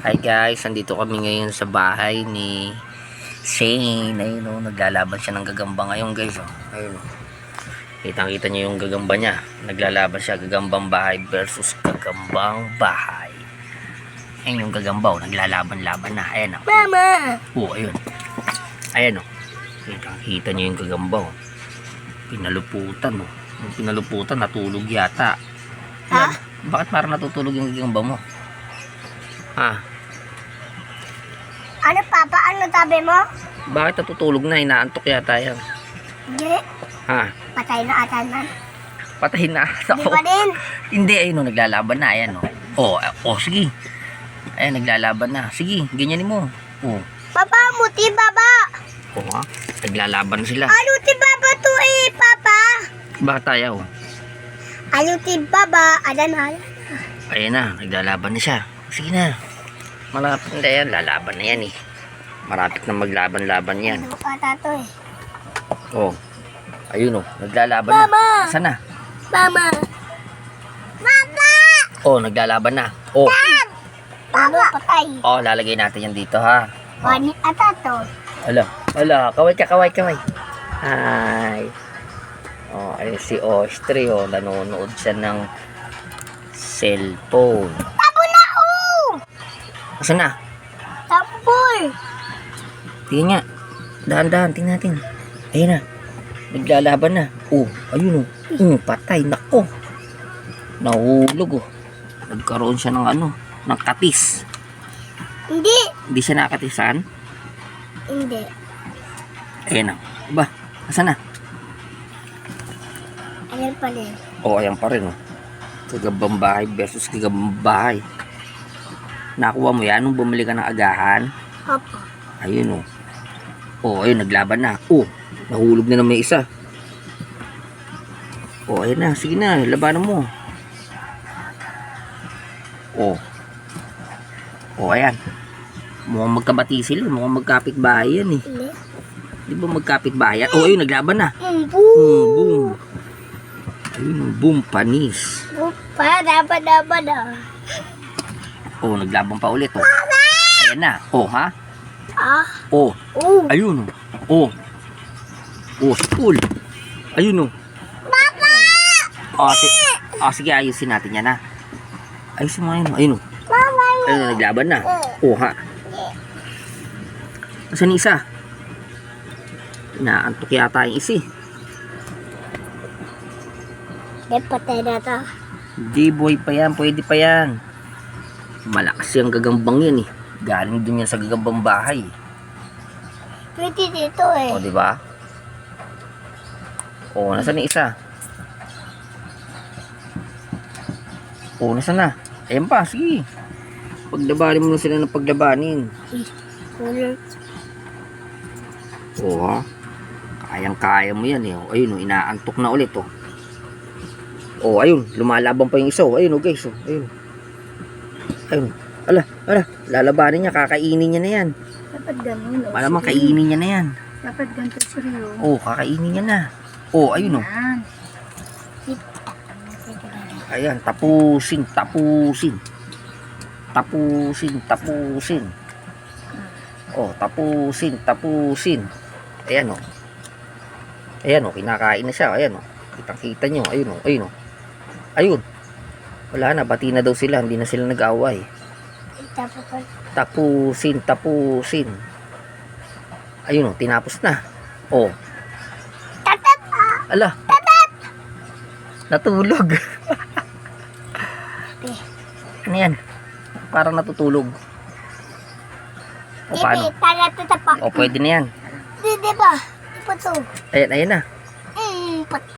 Hi guys, andito kami ngayon sa bahay ni Shane. Ayun o, naglalaban siya ng gagamba ngayon guys. Oh. Ayun o. Kitang kita niyo yung gagamba niya. Naglalaban siya gagambang bahay versus gagambang bahay. Ayun yung gagamba o, naglalaban-laban na. Ayan o. Mama! Oh, ayun. Ayan o. Kitang kita niyo yung gagamba o. Pinaluputan o. Yung pinaluputan, natulog yata. Ha? Bakit parang natutulog yung gagamba mo? Ha? Ano papa? Ano tabi mo? Bakit natutulog na? Inaantok yata yan. Hindi. Ha? Patay na ata na. Patayin na ata Hindi pa din. Hindi, ayun o, naglalaban na. Ayan o. Oh, oh, sige. Ayan, naglalaban na. Sige, ganyanin mo. Oh, Papa, muti baba. oh ha? Naglalaban sila. Ano ti baba to eh, papa? Bakit tayo? Ano ti baba? Adan na. Ayan na, naglalaban na siya. Sige na. Malapit na yan. Lalaban na yan eh. Marapit na maglaban-laban yan. Ano ata to eh? Oh. Ayun oh, naglalaban na. Mama! Saan na? Mama! Mama! Oh, naglalaban na. Oh. Mama, patay. Oh, lalagay natin yan dito ha. Wani ata to. Ala, ala, kaway ka, kaway, kaway. Hi. Oh, ay si Ostri, oh, nanonood siya ng cellphone. Tapo na oh! Tapoy! Tingnan nga. Dahan-dahan, tingnan natin. Ayun na. Naglalaban na. Oh, ayun oh. Mm, patay, nako. Nahulog oh. Nagkaroon siya ng ano, ng katis. Hindi. Hindi siya nakatisan. Hindi. Ayun na. Ba, asa na? Ayan pa din. O, ayan pa rin, oh. Kagabang bahay versus kagabang bahay. Nakuha mo yan nung bumili ka ng agahan. Opo. Ayun, oh. O, ayun, naglaban na. O, nahulog na naman yung isa. O, ayun na. Sige na, labanan mo. O. O, ayan. Mukhang magkabati sila. Mukhang magkapit bahay yan, eh. Di ba magkapit bahay yan? O, ayun, naglaban na. Mm, boom! boom. Ayun, boom, panis. Pa, dapat, dapat ah. Oh, naglaban pa ulit, oh. Ayan na. Oh, ha? Ah. Oh, Oh. ayun, oh. Oh. Oh, school. Ayun, oh. Papa! Oh, si oh, sige, ayusin natin yan, ha? Ayusin mo, ayun, oh. Ayun, oh. Mama! Ayun, oh, naglaban na. Oh, ha? Asan isa? Inaantok yata yung isa, eh. Patay na to. Di, boy pa yan. Pwede pa yan. Malakas yung gagambang yan, eh. Galing din yan sa gagambang bahay. Pwede dito eh. O, di ba? O, nasaan na isa? O, nasaan na? Ayan pa, sige. Paglabanin mo na sila ng paglabanin. O, ha? Kayang-kaya mo yan, eh. O, ayun, o, inaantok na ulit, o. O, ayun, lumalaban pa yung isa, o. Ayun, o, guys, o. Ayun. Ayun. Ala, ala, lalabanin niya, kakainin niya na yan. Dapat ganun. oh. Malamang kainin niya na yan. Dapat ganito seryo. O, kakainin niya na. O, ayun, o. Yan. Ayan, tapusin, tapusin. Tapusin, tapusin. Oh, tapusin, tapusin. Ayan oh. Ayan oh, kinakain na siya. Ayan oh. Kitang-kita nyo. Ayun oh, ayun oh. Ayun. Wala na, bati na daw sila. Hindi na sila nag-away. Tapusin, tapusin. Ayun oh, tinapos na. Oh, Tatat! ala. Natulog. Eh. ano yan? Parang natutulog. O paano? Hindi, talat na tapak. O pwede na yan. Di, di ba? Di pa to. Ayan, ayan na. Mm, pat.